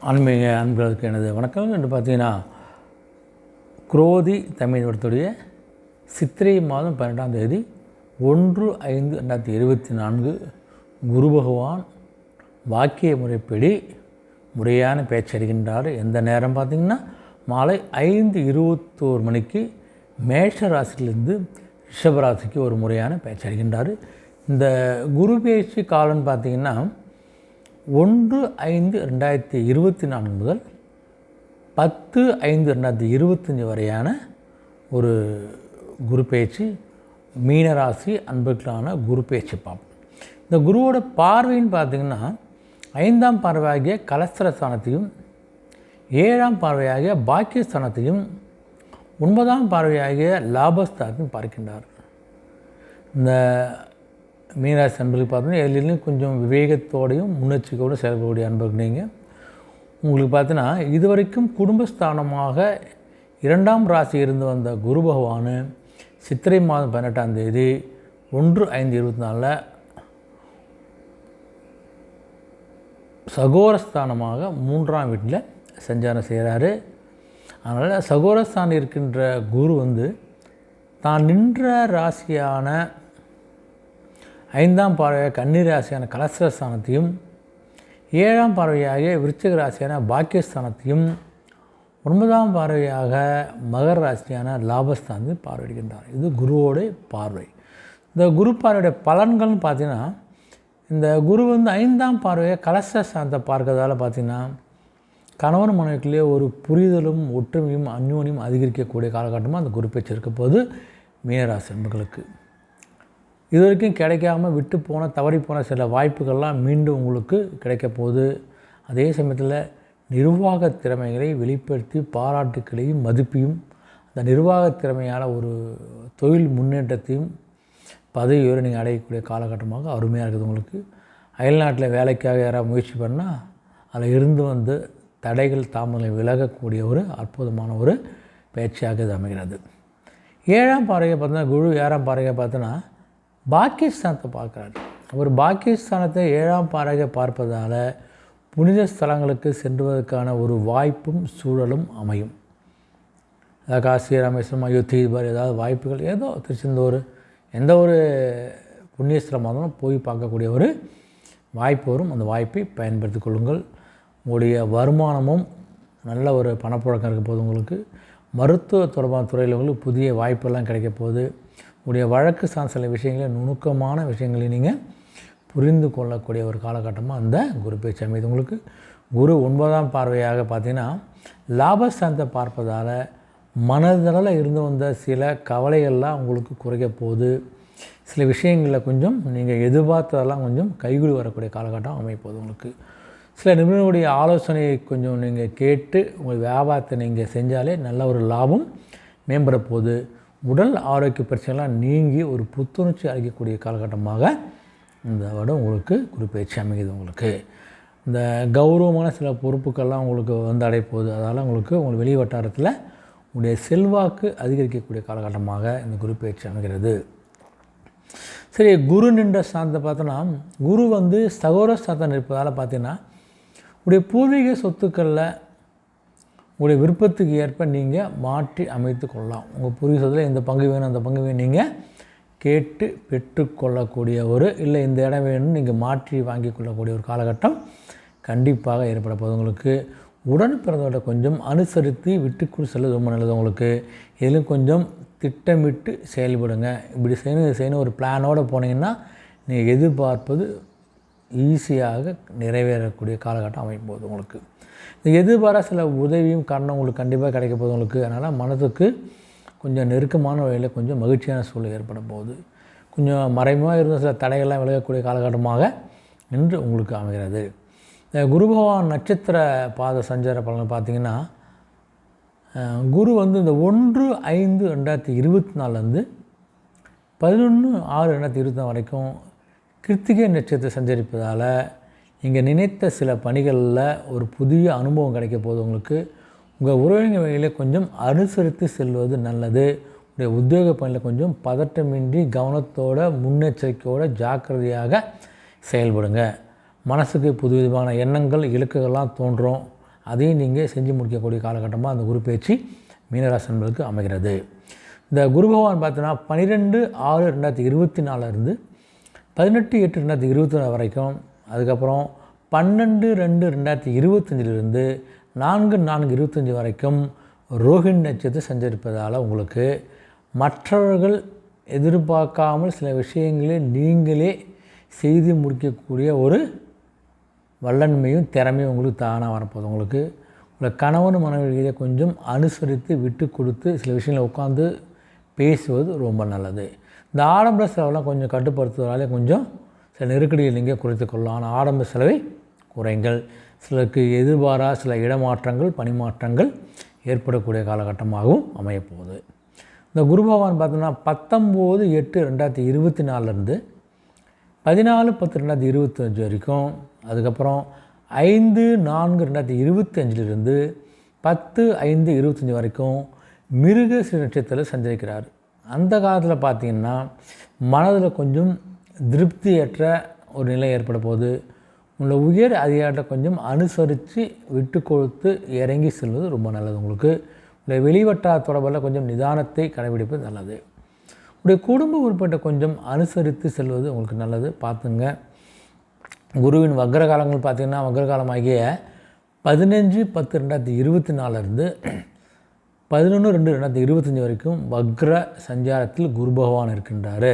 ஆன்மீக அன்பர்களுக்கு எனது வணக்கம். என்று பார்த்தீங்கன்னா குரோதி தமிழ் வருடத்துடைய சித்திரை மாதம் பன்னெண்டாம் தேதி ஒன்று ஐந்து ரெண்டாயிரத்தி இருபத்தி நான்கு குரு பகவான் வாக்கிய முறைப்படி முறையான பேச்சறிகின்றார் எந்த நேரம் பார்த்திங்கன்னா மாலை ஐந்து இருபத்தோரு மணிக்கு மேஷ ராசியிலிருந்து ரிஷபராசிக்கு ஒரு முறையான பேச்சறிகின்றார் இந்த குரு பேச்சு காலம்னு பார்த்திங்கன்னா ஒன்று ஐந்து ரெண்டாயிரத்தி இருபத்தி நான்கு முதல் பத்து ஐந்து ரெண்டாயிரத்தி இருபத்தஞ்சி வரையான ஒரு குரு பேச்சு மீனராசி அன்புக்களான குரு பேச்சு பார்ப்போம். இந்த குருவோட பார்வைன்னு பார்த்திங்கன்னா ஐந்தாம் பார்வையாகிய கலஸ்திரஸ்தானத்தையும் ஏழாம் பார்வையாகிய பாக்கியஸ்தானத்தையும் ஒன்பதாம் பார்வையாகிய லாபஸ்தானத்தையும் பார்க்கின்றார். இந்த மீனராசி நண்பர்களுக்கு பார்த்தோன்னா எதிலையும் கொஞ்சம் விவேகத்தோடையும் முன்னெச்சரிக்கையோடு செயல்படக்கூடிய அன்பர்கள் நீங்கள் உங்களுக்கு பார்த்தீங்கன்னா இதுவரைக்கும் குடும்பஸ்தானமாக இரண்டாம் ராசி இருந்து வந்த குரு பகவான் சித்திரை மாதம் பதினெட்டாம் தேதி ஒன்று ஐந்து இருபத்தி நாலில் சகோரஸ்தானமாக மூன்றாம் வீட்டில் சஞ்சாரம் செய்கிறாரு அதனால் சகோரஸ்தானம் இருக்கின்ற குரு வந்து தான் நின்ற ராசியான ஐந்தாம் பார்வையாக கன்னி ராசியான கலசரஸ்தானத்தையும் ஏழாம் பார்வையாக விருச்சிக ராசியான பாக்கியஸ்தானத்தையும் ஒன்பதாம் பார்வையாக மகர ராசியான லாபஸ்தானத்தையும் பார்வையிடுகின்றார். இது குருவோடைய பார்வை. இந்த குரு பார்வையுடைய பலன்கள்னு பார்த்தீங்கன்னா இந்த குரு வந்து ஐந்தாம் பார்வையை கலசஸ்தானத்தை பார்க்கறதால பார்த்திங்கன்னா கணவன் மனைவிக்குள்ளேயே ஒரு புரிதலும் ஒற்றுமையும் அந்யோன்யம் அதிகரிக்கக்கூடிய காலகட்டமாக அந்த குரு பேச்சு இருக்க போது மீனராசி நண்பர்களுக்கு இது வரைக்கும் கிடைக்காம விட்டு போன தவறி போன சில வாய்ப்புகள்லாம் மீண்டும் உங்களுக்கு கிடைக்க போகுது. அதே சமயத்தில் நிர்வாக திறமைகளை வெளிப்படுத்தி பாராட்டுக்களையும் மதிப்பையும் அந்த நிர்வாக திறமையான ஒரு தொழில் முன்னேற்றத்தையும் பதவி உயர நீங்கள் அடையக்கூடிய காலகட்டமாக அருமையாக இருக்குது உங்களுக்கு. அயல்நாட்டில் வேலைக்காக யாராவது முயற்சி பண்ணால் அதில் இருந்து வந்து தடைகள் தாமதங்களை விலகக்கூடிய ஒரு அற்புதமான ஒரு பயிற்சியாக இது அமைகிறது. ஏழாம் பாறையை பார்த்தோன்னா குழு ஏழாம் பாறையை பார்த்தோன்னா பாக்கியஸ்தானத்தை பார்க்குறாரு. அவர் பாக்கியஸ்தானத்தை ஏழாம் பாறையை பார்ப்பதால் புனித ஸ்தலங்களுக்கு சென்றுவதற்கான ஒரு வாய்ப்பும் சூழலும் அமையும். அதாவது காசி ராமேஸ்வரம் அயோத்தி இது மாதிரி ஏதாவது வாய்ப்புகள் ஏதோ திருச்செந்தூர் எந்த ஒரு புண்ணியஸ்தலமாக இருந்தாலும் போய் பார்க்கக்கூடிய ஒரு வாய்ப்பு வரும். அந்த வாய்ப்பை பயன்படுத்தி கொள்ளுங்கள். உங்களுடைய வருமானமும் நல்ல ஒரு பணப்புழக்கம் இருக்க போது உங்களுக்கு. மருத்துவ தொடர்பான துறையில் உங்களுக்கு புதிய வாய்ப்பெல்லாம் கிடைக்க போகுது. உடைய வழக்கு சார்ந்த சில விஷயங்களை நுணுக்கமான விஷயங்களை நீங்கள் புரிந்து கொள்ளக்கூடிய ஒரு காலகட்டமாக அந்த குரு பேச்சு அமைது உங்களுக்கு குரு ஒன்பதாம் பார்வையாக பார்த்தீங்கன்னா லாபஸ்தானத்தை பார்ப்பதால் மனதளவில் இருந்து வந்த சில கவலைகள்லாம் உங்களுக்கு குறைக்க போகுது. சில விஷயங்களில் கொஞ்சம் நீங்கள் எதிர்பார்த்ததெல்லாம் கொஞ்சம் கைகூடி வரக்கூடிய காலகட்டம் அமைப்போகுது உங்களுக்கு. சில நிபுணர்களுடைய ஆலோசனையை கொஞ்சம் நீங்கள் கேட்டு உங்கள் வியாபாரத்தை நீங்கள் செஞ்சாலே நல்ல ஒரு லாபம் மேம்பட போகுது. உடல் ஆரோக்கிய பிரச்சனைலாம் நீங்கி ஒரு புத்துணர்ச்சி அளிக்கக்கூடிய காலகட்டமாக இந்த வருடம் உங்களுக்கு குறிப்பயிற்சி அமைகிறது உங்களுக்கு. இந்த கௌரவமான சில பொறுப்புக்கள்லாம் உங்களுக்கு வந்து அடைப்போகுது அதனால் உங்களுக்கு உங்களுக்கு வெளி வட்டாரத்தில் உங்களுடைய செல்வாக்கு அதிகரிக்கக்கூடிய காலகட்டமாக இந்த குறிப்பயிற்சி அமைகிறது. சரி குரு நின்ற ஸ்தானத்தை பார்த்தோன்னா குரு வந்து சகோர ஸ்தானத்தில் இருப்பதால் பார்த்தீங்கன்னா உடைய பூர்வீக சொத்துக்களில் உங்களுடைய விருப்பத்துக்கு ஏற்ப நீங்கள் மாற்றி அமைத்து கொள்ளலாம். உங்கள் புரிசதில் இந்த பங்கு வேணும் அந்த பங்கு வேணும் நீங்கள் கேட்டு பெற்றுக்கொள்ளக்கூடிய ஒரு இல்லை இந்த இடம் வேணும்னு நீங்கள் மாற்றி வாங்கி கொள்ளக்கூடிய ஒரு காலகட்டம் கண்டிப்பாக ஏற்பட போகுது. உங்களுக்கு உடன் பிறந்தவர்கிட்ட கொஞ்சம் அனுசரித்து விட்டுக்குள் செல்ல ரொம்ப நல்லது உங்களுக்கு. இதிலும் கொஞ்சம் திட்டமிட்டு செயல்படுங்க. இப்படி செய்யணும் இது செய்யணும் ஒரு பிளானோடு போனீங்கன்னா நீங்கள் எதிர்பார்ப்பது ஈஸியாக நிறைவேறக்கூடிய காலகட்டம் அமையும் போது உங்களுக்கு. இந்த எதிர்பாராத சில உதவியும் காரணம் உங்களுக்கு கண்டிப்பாக கிடைக்க போகுது உங்களுக்கு. அதனால் மனதுக்கு கொஞ்சம் நெருக்கமான வகையில் கொஞ்சம் மகிழ்ச்சியான சூழல் ஏற்பட போகுது கொஞ்சம் மறைமுகமாக இருந்த சில தடைகள்லாம் விலகக்கூடிய காலகட்டமாக இன்று உங்களுக்கு அமைகிறது. இந்த குரு பகவான் நட்சத்திர பாத சஞ்சார பலன் பார்த்திங்கன்னா குரு வந்து இந்த ஒன்று ஐந்து ரெண்டாயிரத்தி இருபத்தி நாலுலேருந்து பதினொன்று ஆறு ரெண்டாயிரத்தி இருபத்தி நாலு வரைக்கும் கிருத்திகை நட்சத்திரம் சஞ்சரிப்பதால் நீங்கள் நினைத்த சில பணிகளில் ஒரு புதிய அனுபவம் கிடைக்க போது உங்களுக்கு. உங்கள் உறவினர் கொஞ்சம் அனுசரித்து செல்வது நல்லது. உடைய உத்தியோக பணியில் கொஞ்சம் பதட்டமின்றி கவனத்தோட முன்னெச்சரிக்கையோட ஜாக்கிரதையாக செயல்படுங்க. மனசுக்கு புதுவிதமான எண்ணங்கள் இலக்குகள்லாம் தோன்றும். அதையும் நீங்கள் செஞ்சு முடிக்கக்கூடிய காலகட்டமாக அந்த குரு பேச்சு மீனராசன்களுக்கு அமைகிறது. இந்த குரு பகவான் பார்த்தீங்கன்னா பன்னிரெண்டு ஆறு ரெண்டாயிரத்தி இருபத்தி நாலுலேருந்து பதினெட்டு எட்டு ரெண்டாயிரத்தி இருபத்தி நாலு வரைக்கும் அதுக்கப்புறம் பன்னெண்டு ரெண்டு ரெண்டாயிரத்தி இருபத்தஞ்சிலிருந்து நான்கு நான்கு இருபத்தஞ்சி வரைக்கும் ரோஹிணி நட்சத்திரம் சஞ்சரிப்பதால் உங்களுக்கு மற்றவர்கள் எதிர்பார்க்காமல் சில விஷயங்களை நீங்களே செய்து முடிக்கக்கூடிய ஒரு வல்லன்மையும் திறமையும் உங்களுக்கு தானாக வரப்போகுது. உங்களுக்கு உங்களை கணவன் மனைவியை கொஞ்சம் அனுசரித்து விட்டு கொடுத்து சில விஷயங்களை உட்காந்து பேசுவது ரொம்ப நல்லது. இந்த ஆடம்பர செலவெல்லாம் கொஞ்சம் கட்டுப்படுத்துவதாலே கொஞ்சம் சில நெருக்கடிகள் நீங்கள் குறைத்து கொள்ளலாம். ஆனால் ஆடம்பர செலவை குறைங்கள். சிலருக்கு எதிர்பாரா சில இடமாற்றங்கள் பணிமாற்றங்கள் ஏற்படக்கூடிய காலகட்டமாகவும் அமையப்போகுது. இந்த குரு பகவான் பார்த்தோன்னா பத்தொம்போது எட்டு ரெண்டாயிரத்தி இருபத்தி நாலுலேருந்து பதினாலு பத்து ரெண்டாயிரத்தி இருபத்தஞ்சு வரைக்கும். அதுக்கப்புறம் ஐந்து நான்கு ரெண்டாயிரத்தி இருபத்தஞ்சிலிருந்து பத்து ஐந்து இருபத்தஞ்சி வரைக்கும் மிருக சிறு நட்சத்திரத்தில் சஞ்சரிக்கிறார். அந்த காலத்தில் பார்த்திங்கன்னா மனதில் கொஞ்சம் திருப்தியற்ற ஒரு நிலை ஏற்பட போது உங்களை உயர் அதிகாரத்தை கொஞ்சம் அனுசரித்து விட்டு கொடுத்து இறங்கி செல்வது ரொம்ப நல்லது உங்களுக்கு. உங்களுடைய வெளிவட்டார தொடர்பில் கொஞ்சம் நிதானத்தை கடைபிடிப்பது நல்லது. உடைய குடும்ப உறுப்பிட்ட கொஞ்சம் அனுசரித்து செல்வது உங்களுக்கு நல்லது. பார்த்துங்க. குருவின் வக்ர காலங்கள் பார்த்திங்கன்னா வக்ர காலமாகிய பதினஞ்சு பத்து ரெண்டாயிரத்தி இருபத்தி நாலுலேருந்து பதினொன்று ரெண்டு ரெண்டாயிரத்தி இருபத்தஞ்சி வரைக்கும் வக்ர சஞ்சாரத்தில் குரு பகவான் இருக்கின்றார்.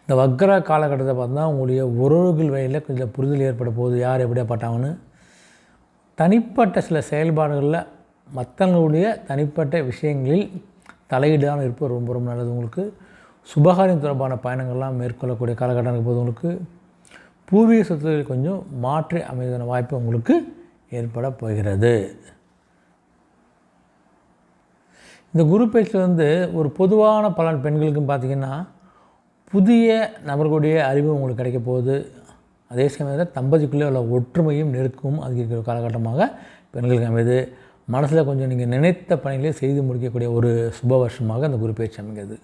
இந்த வக்ர காலகட்டத்தை பார்த்தா உங்களுடைய உறவுகள் வழியில் கொஞ்சம் புரிதல் ஏற்பட போகுது. யார் எப்படியாப்பட்டாங்கன்னு தனிப்பட்ட சில செயல்பாடுகளில் மற்றவங்களுடைய தனிப்பட்ட விஷயங்களில் தலையீடான இருப்பது ரொம்ப ரொம்ப நல்லது உங்களுக்கு. சுபகாரியம் தொடர்பான பயணங்கள்லாம் மேற்கொள்ளக்கூடிய காலகட்டம் இருக்க உங்களுக்கு. பூர்வீக சொத்துக்கள் கொஞ்சம் மாற்றி அமைவதன வாய்ப்பு உங்களுக்கு ஏற்பட போகிறது. இந்த குரு பேச்சில் வந்து ஒரு பொதுவான பலன் பெண்களுக்கும் பார்த்திங்கன்னா புதிய நபர்களுடைய அறிவு உங்களுக்கு கிடைக்க போகுது. அதே சமயத்தில் தம்பதிக்குள்ளே உள்ள ஒற்றுமையும் நெருக்கமும் அதிகரிக்கிற காலகட்டமாக பெண்களுக்கு அமைது மனசில் கொஞ்சம் நீங்கள் நினைத்த பணிகளை செய்து முடிக்கக்கூடிய ஒரு சுப வருஷமாக அந்த குரு பேச்சு அமைகிறது.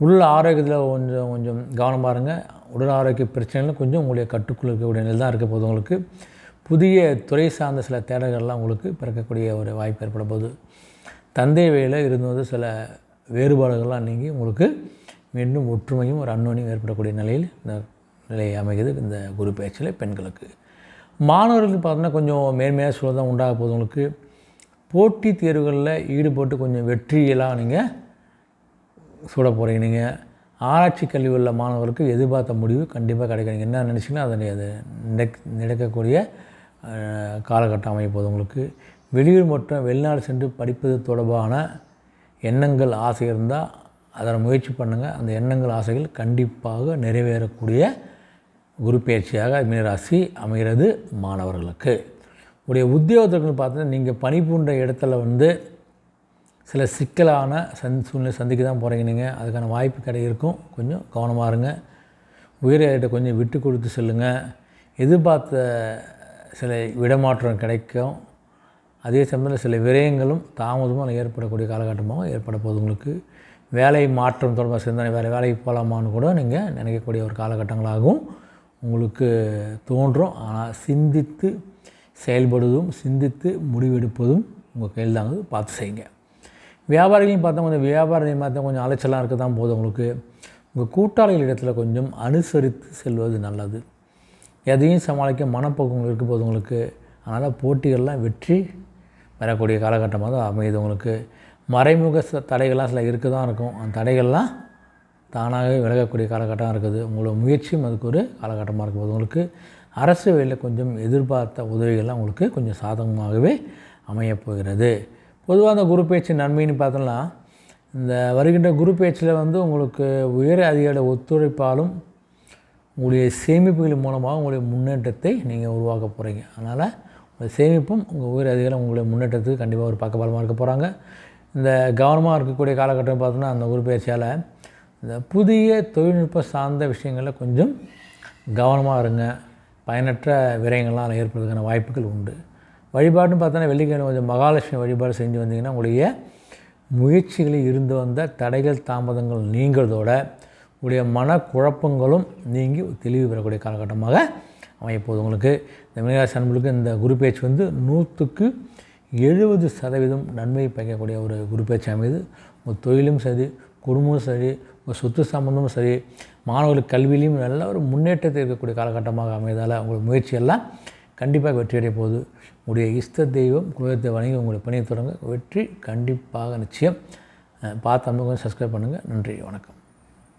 உள்ள ஆரோக்கியத்தில் கொஞ்சம் கொஞ்சம் கவனம் பாருங்கள் உடல் ஆரோக்கிய பிரச்சனைகள் கொஞ்சம் உங்களுடைய கட்டுக்குள் இருக்கக்கூடிய நிலை தான் இருக்க போது உங்களுக்கு. புதிய துறை சார்ந்த சில தேடல்கள்லாம் உங்களுக்கு பிறக்கக்கூடிய ஒரு வாய்ப்பு ஏற்பட போகுது. தந்தை வழியில் இருந்து வந்து சில வேறுபாடுகள்லாம் நீங்கி உங்களுக்கு மீண்டும் ஒற்றுமையும் ஒரு அன்னோனியும் ஏற்படக்கூடிய நிலையில் இந்த நிலை அமைகிறது இந்த குரு பேச்சில் பெண்களுக்கு. மாணவர்களுக்கு பார்த்தோன்னா கொஞ்சம் மேன்மையாக சூழல் தான் உண்டாக போகுது உங்களுக்கு. போட்டித் தேர்வுகளில் ஈடுபட்டு கொஞ்சம் வெற்றியெல்லாம் நீங்கள் சூட போகிறீங்க நீங்கள் ஆராய்ச்சி கல்வி உள்ள மாணவர்களுக்கு எதிர்பார்த்த முடிவு கண்டிப்பாக கிடைக்கும். நீங்கள் என்ன நினச்சிங்கன்னா அதனுடைய அது நடக்கக்கூடிய காலகட்டம் அமைய போகுது உங்களுக்கு. வெளியூர் மற்றும் வெளிநாடு சென்று படிப்பது தொடர்பான எண்ணங்கள் ஆசை இருந்தால் அதை முயற்சி பண்ணுங்கள் அந்த எண்ணங்கள் ஆசைகள் கண்டிப்பாக நிறைவேறக்கூடிய குரு பயிற்சியாக மீனராசி அமைகிறது மாணவர்களுக்கு. உடைய உத்தியோகத்தர்கள் பார்த்தீங்கன்னா நீங்கள் பணிபுரிந்த இடத்துல வந்து சில சிக்கலான சந் சூழ்நிலை சந்திக்க தான் போகிறீங்க நீங்கள் அதுக்கான வாய்ப்பு கிடை இருக்கும். கொஞ்சம் கவனமாக இருங்க. உயிரிட்ட கொஞ்சம் விட்டு கொடுத்து செல்லுங்கள் எதிர்பார்த்த சில விடமாற்றம் கிடைக்கும். அதே சமயத்தில் சில விரயங்களும் தாமதமாக ஏற்படக்கூடிய காலகட்டமாக ஏற்பட போது உங்களுக்கு வேலை மாற்றம் தொடர்பாக சிந்தனை வேறு வேலைக்கு போகலாமான்னு கூட நீங்கள் நினைக்கக்கூடிய ஒரு காலகட்டங்களாகவும் உங்களுக்கு தோன்றும். ஆனால் சிந்தித்து செயல்படுவதும் சிந்தித்து முடிவெடுப்பதும் உங்கள் கையில் தாங்க பார்த்து செய்யுங்க. வியாபாரிகளையும் பார்த்தா கொஞ்சம் வியாபாரிகளையும் பார்த்தா கொஞ்சம் அலைச்சலாக இருக்க தான் போதும் உங்களுக்கு. உங்கள் கூட்டாளிகள் இடத்துல கொஞ்சம் அனுசரித்து செல்வது நல்லது. எதையும் சமாளிக்க மனப்போக்கம் இருக்க போது உங்களுக்கு. அதனால் போட்டிகள்லாம் வெற்றி வரக்கூடிய காலகட்டமாக தான் அமையுது. உங்களுக்கு மறைமுக தடைகள்லாம் சில இருக்க தான் இருக்கும். அந்த தடைகள்லாம் தானாகவே விலகக்கூடிய காலகட்டம் இருக்குது. உங்களோட முயற்சியும் அதுக்கு ஒரு காலகட்டமாக இருக்கும் போது உங்களுக்கு அரசு வேலையில் கொஞ்சம் எதிர்பார்த்த உதவிகள்லாம் உங்களுக்கு கொஞ்சம் சாதகமாகவே அமையப் போகிறது. பொதுவாக அந்த குரு பேச்சு நன்மைன்னு பார்த்தோம்னா இந்த வருகின்ற குரு பேச்சில் வந்து உங்களுக்கு உயர் அதிகார ஒத்துழைப்பாலும் உங்களுடைய சேமிப்புகள் மூலமாக உங்களுடைய முன்னேற்றத்தை நீங்கள் உருவாக்க போகிறீங்க அதனால் சேமிப்பும் உங்கள் உயர் அதிகாரம் உங்களுடைய முன்னேற்றத்துக்கு கண்டிப்பாக ஒரு பக்கபலமாக இருக்க போகிறாங்க. இந்த கவனமாக இருக்கக்கூடிய காலகட்டம் பார்த்தோன்னா அந்த குரு இந்த புதிய தொழில்நுட்ப சார்ந்த விஷயங்களில் கொஞ்சம் கவனமாக இருங்க. பயனற்ற விரயங்கள்லாம் அதில் ஏற்படுறதுக்கான வாய்ப்புகள் உண்டு. வழிபாடுன்னு பார்த்தோன்னா வெள்ளிக்கிழமை கொஞ்சம் மகாலட்சுமி வழிபாடு செஞ்சு வந்தீங்கன்னா உங்களுடைய முயற்சிகளில் இருந்து வந்த தடைகள் தாமதங்கள் நீங்கிறதோட உடைய மன குழப்பங்களும் நீங்கி தெளிவு பெறக்கூடிய காலகட்டமாக அமையப்போகுது உங்களுக்கு இந்த மீனராசி அன்புகளுக்கு இந்த குரு பேச்சு வந்து நூற்றுக்கு எழுபது சதவீதம் நன்மை பயக்கக்கூடிய ஒரு குரு பேச்சு அமையுது. உங்கள் தொழிலும் சரி குடும்பமும் சரி உங்கள் சொத்து சம்பந்தமும் சரி மாணவர்கள் கல்வியிலையும் நல்ல ஒரு முன்னேற்றத்தை இருக்கக்கூடிய காலகட்டமாக அமையதால் உங்களுக்கு முயற்சியெல்லாம் கண்டிப்பாக வெற்றி அடைய போகுது. உங்களுடைய இஷ்ட தெய்வம் குலதெய்வத்தை வணங்கி உங்களுடைய பணியை தொடங்க வெற்றி கண்டிப்பாக நிச்சயம். பார்த்து பார்த்த சப்ஸ்கிரைப் பண்ணுங்கள் நன்றி வணக்கம்.